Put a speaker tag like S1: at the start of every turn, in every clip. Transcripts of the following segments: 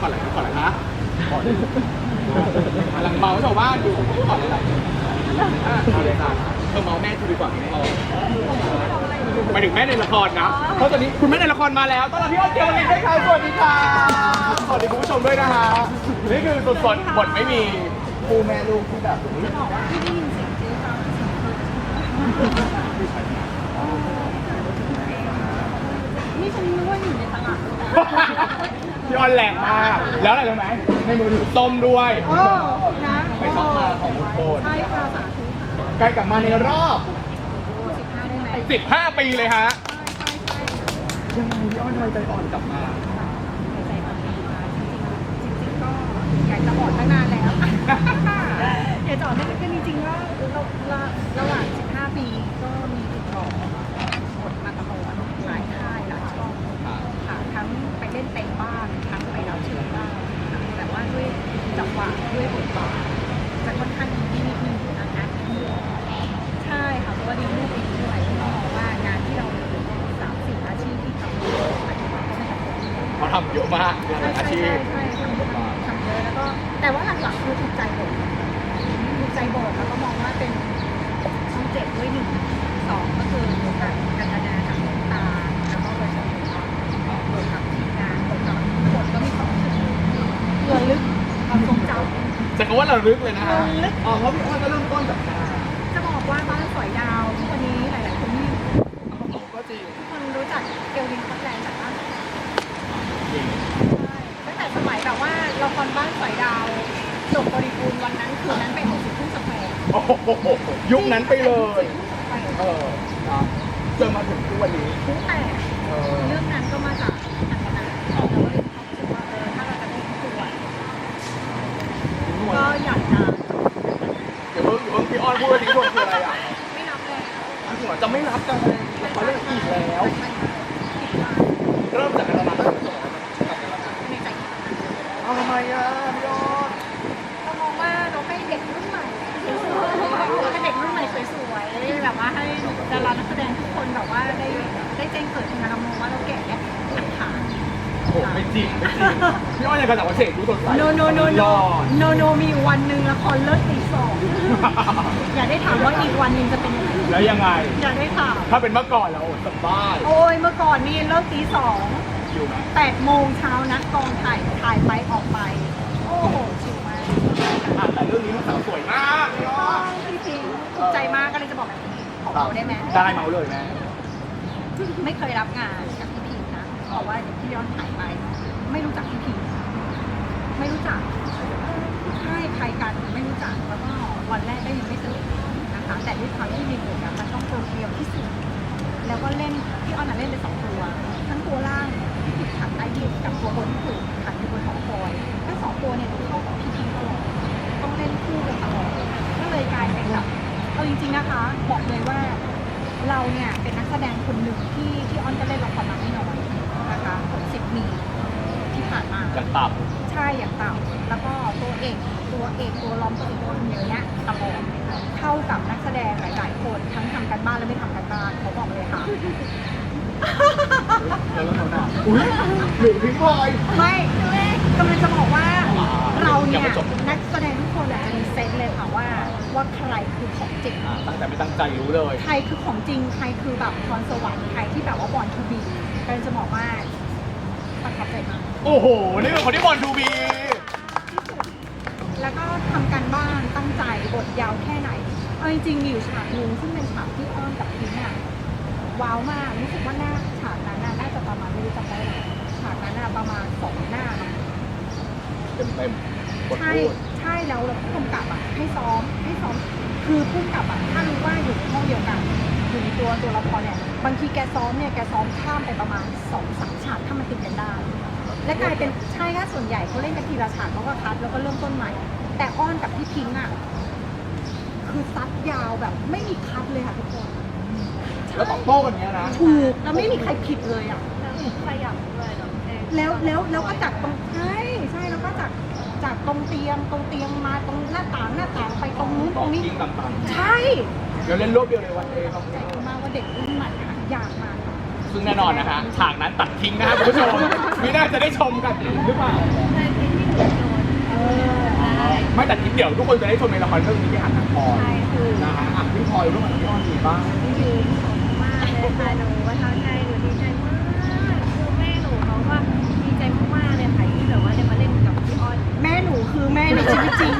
S1: ก่อ
S2: นอะ
S3: ไรก่
S2: อน
S1: อะไรนะกำลังเมาชาวบ้านอยู่ก่อนอะไรเอาเลยค่ะเธอเมาแม่คุณดีกว่าไม่เอาไปถึงแม่ในละครนะ เพราะตอนนี้คุณแม่ในละครมาแล้วต้อนรับพี่อ้อนเกียววันนี้ด้วยค่ะสวัสดีค่ะสวัสดีคุณผู้ชมด้วยนะฮะนี่คือสดๆบทไม่มีคู่แม่ลูกที่แบบนี้
S3: นี่ฉันนึกว่าอยู่ในตลาด
S1: พี่ออนแหลกมากแล้วอะไรรู้ไหมในมือถือต้มด้วย
S3: โอ้นะ
S1: ไปชอบมาของคุณโบน
S3: ใช่ค่ะสาธุ
S1: ใกล้กลับมาในรอบ
S3: สิบห้าได้ไหม
S1: 15ปีเลยฮะ
S3: ใช่ใช่
S1: ยังไงพี่อ้อนทำไมใจอ่อนกลับมา
S3: ใจมันดีมาจริงๆจริงๆก็อยากจะบอกตั้งนานแล้วอยากจะบอกตั้งแต่จริงๆว่าเราเราระหว่าง 15 ปีก็มีติดต่อบทมาตลอดหลายค่ายหลายช่องค่ะทั้งไปเล่นเต็มบ้านทั้งไปรับเชิญบ้างแต่ว่าด้วยจังหวะด้วยบทบาทจะค่อนข้างดีนิดนึงนะคะใช่ค่ะเพราะว่าดีลูกเองด้วยก็มองว่างานที่เราสามสี่อาชีพที่ทำอยู่ปัจจุบันก็ไม่ทำคนเดียว
S1: เขาทำเยอะมากเรื่องอาชีพ
S3: ใช่ใช่ใช่ทำทำเยอะแล้วก็แต่ว่าหลักๆคือถูกใจบทถูกใจบทแล้วก็มองว่าเป็นช่องเจ็ดด้วยหนึ่งสองก็คือการการแสดงกับน้ำตาแล้วก็เวอร์ชันของบทกับทีมงานบทกับบทก็มีความรู้สึกเกลือลึกความทรงจำ
S1: จะก็ ว่าระลึกเลยนะฮะ
S3: ระลึก
S1: อ๋อเพราะพี่อ้อนก็เริ่มต้นจากการ
S3: จะบอกว่าบ้านสอยดาวทุกวันนี้หลาย ๆ คนนี่
S1: ก็จริง
S3: ทุกคนรู้จักเกลวินคอตแลนด์จากบ้านสอยดาว
S1: จริง
S3: ตั้งแต่สมัยแบบว่าละครบ้านสอยดาวจบบริบูรณ์วันนั้นคืนนั้นเป็นของสุขุมสแควร์
S1: โอ้โหยุคนั้นไปเลย
S3: ไป
S1: เออนะจนมาถึงทุกวันนี้
S3: ตั้งแต่
S1: เออ
S3: เรื่องนั้นก็มาจากอันนาเราก็เลยรู้สึกว่าเออถ้าเราจะได้ทุกวันก็อยากจะ
S1: เดี๋ยวเพิ่งเพิ่งพี่อ้อนพูดว่าทิ้งทวนคืออะไรอะ
S3: ไม่นับแล้ว
S1: หัวจะ ไม่รับกันเลยเขาเล่นอีกแล้ว
S3: มันผิดพลาด
S1: เริ่มจากการรับตั้งแต่สมัยนั้น
S3: ในใจ
S1: เอาทำไมอะพี่อ้อน
S3: เรามองว่าเราให้เด็กรุ่นใหม่ให้เด็กรุ่นใหม่สวยๆแบบว่าให้ดารานักแสดงทุกคนแบบว่าได้ได้แจ้งเกิดทำงานเรามองว่าเราแก่แค่หลักฐาน
S1: โอ้ไม่จริงไม่จริงพี่อ้อนยังกระจับว่าเฉกดูสดใส
S3: โนโนโน
S1: ห
S3: โน
S1: ล่อ
S3: โนโนมีอยู่วันหนึ่งละครเลิศตีสองอยากได้ถามว่าอีกวันหนึ่งจะเป็นยังไง
S1: แล้วยังไง
S3: อยากได้ถาม
S1: ถ้าเป็นเมื่อก่อนเราสบาย
S3: โอ้ยเมื่อก่อนนี่เลิกตีสอง
S1: อยู่ไหม
S3: แปดโมงเช้านัดกองถ่ายถ่ายไปออกไป โอ้โหชิวมาก
S1: อะแต่เรื่องนี้ลูกสาวสวยมากพี่อ้อน
S3: จริงๆถูกใจมากก็เลยจะบอกแบบนี้ขอเราได้ไหม
S1: ได้เมาเลยแม่
S3: ไม่เคยรับงานกับพี่พีชนะบอกว่าเดี๋ยวพี่ย้อนถ่ายไป ไม่รู้จักพี่พีชไม่รู้จักใช่ใครกันไม่รู้จักแล้วก็วันแรกก็ยังไม่สนิทะแต่ด้วยความที่ในบทอะมันต้องโปรเกรียวที่สุดแล้วก็เล่นพี่ออนน่ะเล่นไปสองตัว ทั้งตัวล่างที่ถูกขังใต้ดินกับตัวบนที่ถูกขังอยู่บนหอคอยทั้งสองตัวเนี่ยเข้ากับพี่พิงตลอดต้องเล่นคู่กันตลอดก็เลยกลายเป็นแบบเอาจริงๆนะคะ บอกเลยว่าเราเนี่ยเป็นนักแสดงคนหนึ่งที่ที่ออนก็เล่นละครมาไม่น้อยนะคะ60มีที่ผ่านมา
S1: กันตับ
S3: ใช่อย่างต่ำแล้วก็ตัวเอกตัวเอกตัวรองตัวเอกตัวอย่างเงี้ยตลอดเท่ากับนักแสดงหลายๆ คนทั้งทำกันบ้านและไม่ทำกันบ้านเขาบอกเลยค่ะ
S1: อุ้ยหรือพี่พลอย
S3: ไม่กำลังจะบอกว่าเราเนี่
S1: ยั
S3: ย
S1: งไม่จบ
S3: นักแสดงทุกคนอะจะมีเซนส์เลยค่ะว่าว่าใครคือของจริง
S1: อ่าตั้งแต่ไม่ตั้งใจรู้เลย
S3: ใครคือของจริง ใครคือแบบพรสวรรค์ ใครที่แบบว่าบอลทูบีกำลังจะบอกว่า ประทับใจมาก
S1: โอ้โห นี่เป็นคนที่บอลทูบี
S3: แล้วก็ทำการบ้านตั้งใจบทยาวแค่ไหน เอาจริงๆมีอยู่ฉากหนึงซึ่งเป็นฉากที่อ้อมกับพิงอะว้าวมากรู้สึกว่าหน้าฉากนั้นน่ะน่าจะประมาณไม่รู้จำได้หรอกฉากนั้นน่ะประมาณสองหน้ามั้ง
S1: เต็มเต็มๆบท
S3: ใช่
S1: พูด
S3: ใช่แล้วแล้วผู้กำกับอะให้ซ้อมให้ซ้อมคือผู้กำกับอะถ้ารู้ว่าอยู่ในห้องเดียวกัน อยู่ในตัวตัวละครเนี่ยบางทีแกซ้อมเนี่ยแกซ้อมข้ามไปประมาณสองสามฉากถ้ามันติดกันได้ และกลายเป็นใช่ค่ะส่วนใหญ่เขาเล่นกันทีละฉากเขาก็คัดแล้วก็เริ่มต้นใหม่ แต่อ้อนกับพี่พิงค์อะคือซัดยาวแบบไม่มีคัดเลยค่ะทุกคน
S1: แล้วตอบโต้กันเนี้ยนะ
S3: ถูกแล้วไม่มีใครผิดเลยอะ
S4: ขยับด้วยเนาะเอง
S3: แล้วแล้วแล้วก็จากตรงใช่ใช่แล้วก็จากจากตรงเตียงตรงเตียงมาตรงหน้าต่างหน้าต่างไปตรงนู้น
S1: ต
S3: ต
S1: อ
S3: รง
S1: บ
S3: นี้
S1: ยิงต่าง
S3: ใช่
S1: ๆ เดี๋ยวเล่นรวบเดียวเลยวันเองครับ
S3: ใจมากว่าเด็กรุ่นใหม่หายากมากค่ะ
S1: ซึ่งแน่นอนนะฮะฉากนั้นตัดทิ้งนะฮะคุณผู้ชมไม่น่าจะได้ชมกันหรือเปล่า
S4: ใช่ที่ที่หนูโดน
S3: เออ
S4: ได้
S1: ไม่ตัดทิ้งเดี๋ยวทุกคนจะได้ชมในละครเรื่องนี้ที่หันทางพร
S4: ใช่คือ
S1: นะฮะอะพี่พลอยร่วมกับพี่อ้อนมีบ้าง
S4: คือมากเลยค่ะหนูประทับใจหนูดีใจมาก ม่หนูคือ
S3: แม่ในชีวิตจริง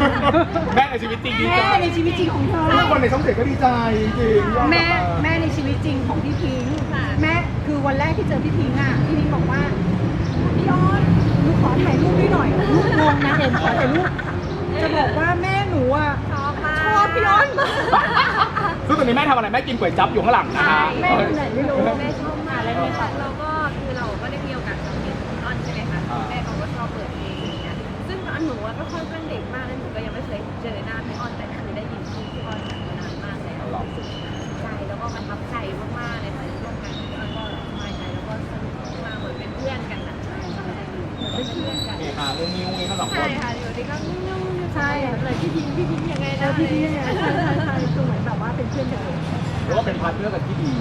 S1: แม่ในชีวิตจริงดี
S3: แม่
S1: ใจ
S3: ในชีวิตจริงของเธอ
S1: ทุกคนในช่องเจ็ดก็ดีใจจริงๆยอด
S3: แม่
S1: กลับา
S3: แม่ในชีวิตจริงของพี่พิงค์
S4: ค่ะ
S3: แม่คือวันแรกที่เจอพี่พิงค์อะพี่พิงค์บอกว่าพี่อ้อนหนูขอถ่ายรูปด้วยหน่อยลูกงงนะเอ็มขอถ่ายรูปจะบอกว่าแม่หนูอะ
S4: ชอบมาก
S3: ชอบพี่อ้อนมาก
S1: ซึ่งตอนนี้แม่ทำอะไรแม่กินก๋วยจั๊บอยู่ข้างหลังนะคะ
S3: แม่คนไหนไม่รู้
S4: แม่ชอบมากแล้วนี่ค่ะเราก็คือเราก็ได้มีโอกาสสัมผัสพี่อ้อนใช่ไหมคะแม่เขาก็ชอบเปิดเพลง หนูอะก็ค่อนข้างเด็กมากแล้วหนูก็ยังไม่เคยเจอหน้าพี่อ้อนแต่คือได้ยินชื่อพี่อ้อนมานานมากแล้ว
S1: หลอกสุด
S4: ใจแล้วก็ประทับใจมากๆเลยค่ะที่ร่วมงานกับพี่อ้อนก็สบายใจแล้วก็สนุกมากเหมือนเป็นเพื่อนกันนะใช่ใช่เหมือนเป็นเพื่อนกัน
S1: นี่ค่ะงูงิ้วงี้ทั้งสองค
S4: ใช่
S1: น
S4: ค่ะอยู่ดีก็นุ่มๆ
S3: ใช่
S4: เลยพี่พิงพี่พิงยังไง
S3: แล้
S4: นะ
S3: วพี่พิงค์เนี่ยใช่ใช่ใช่คือเหมือนแบบว่าเป็นเพื่อนกันเลย
S1: หรือว่าเป็นพาร์ทเนอร์กันที่ดี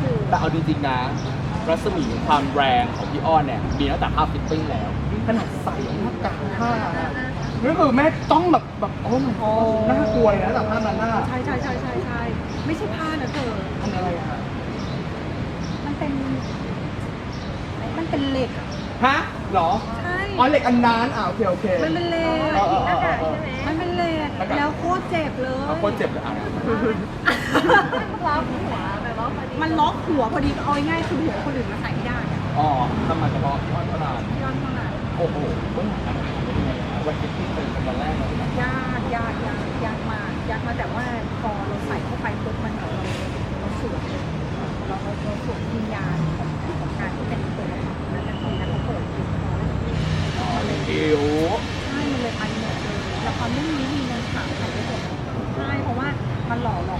S3: คือ
S1: แต่เอาจริงๆนะรัศมีความแรงของพี่อ้อนเนี่ยมีตั้งแต่ภาพฟิตติ้งแล้ว ขนาดใส่หน้ากากผ้านี่คือแม่ต้องแบบแบบโอ้มันน่ากลัวเลยนะแต่ภาพนั้นน่า
S3: ใช่ใช่ใช่ใช่ใช่ไม่ใช่ผ้านะเธอ
S1: ทำอะไรอะ
S3: มันเป็น มันเป็นเหล็กอะ
S1: ฮะเหรอ
S3: ใช่
S1: อ๋อเหล็กอันนั้นอ่าโอเคโอเค
S3: มันเป็นเหล็ก
S1: เออเออเออเออ
S3: มันเป็นเหล็ก
S1: แล้วก็
S3: แล้วโคตรเจ็บเลย
S1: เอาคนเจ็บเลยอะ
S4: ล็อกหัวแบบว่าพอดี
S3: มันล็อกหัวพอดีก็เอาง่ายๆคือหัวคนอื่นมาใส่ไม่ได้อะ
S1: อ๋อทำมาเฉพาะพี่อ้อนเท่านั้น
S3: ย้อนเท่านั้น
S1: โอ้โหเบื้องหลังการทำเป็นยังไงนะวันที่เป็นเป็นวันแรกเลยนะ
S3: ยากยากยากยากมากยากมากแต่ว่าพอเราใส่เข้าไปปุ๊บมันเหมือนเราเราสวมเราเราเราสวมวิญญาณของของการที่เป็นตัวละครนั้นทันทีแล้วเขาเปิดคิวพอแล้ว
S1: อ๋อเลยคิว
S3: ใช่มันเลยไปหมดเลยละครเรื่องนี้มีเงินขายไปหมดใช่เพราะว่ามันหล่อหลอ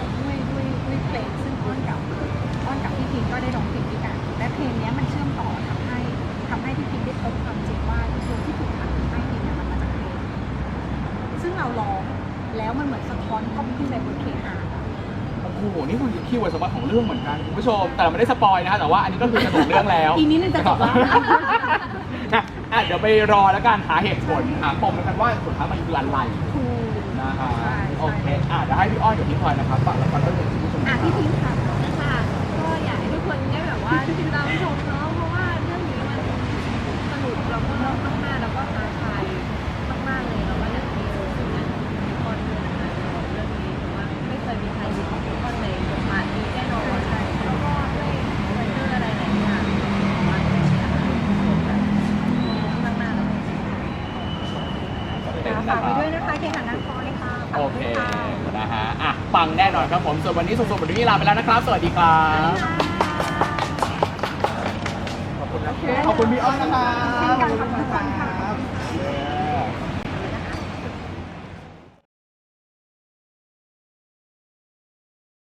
S3: นี่มันคีย์เวิ
S1: ร์ดสำคัญของเรื่องเหมือนกันคุณผู้ชม แต่ไม่ได้สปอยนะฮะแต่ว่าอันนี้ก็คือจะถึงเรื่องแล้ว
S3: อีกนิดนึงจะจบแล้ว
S1: อะอะเดี๋ยวไปรอแล้วกันหาเหตุผลหาปมกันว่าสุดท้ายมันคืออะไร
S3: ถูก
S1: นะฮะ
S3: ใช่
S1: โอเคอะเดี๋ยวให้พี่อ้อนกับพี่พลอยนะครับฝากละครเรื่องนี้คุณผู้ชม
S3: อะพี่พิงค่ะ
S4: ค่ะก็อยากให้ทุกคนได้แบบว่าติดตามชมเนาะ ยนะคะเคหานังคอเลย
S1: ค่ะโอเคนะฮะ อะ ปังแน่นอนครับผม ส่วนวันนี้สุดๆวันนี้ลาไปแล้วนะครับ สวัสดีครับ ขอบ
S4: คุณนะ
S1: ขอบคุณพี่อ้อยนะคะ
S3: ขอบคุณค่ะ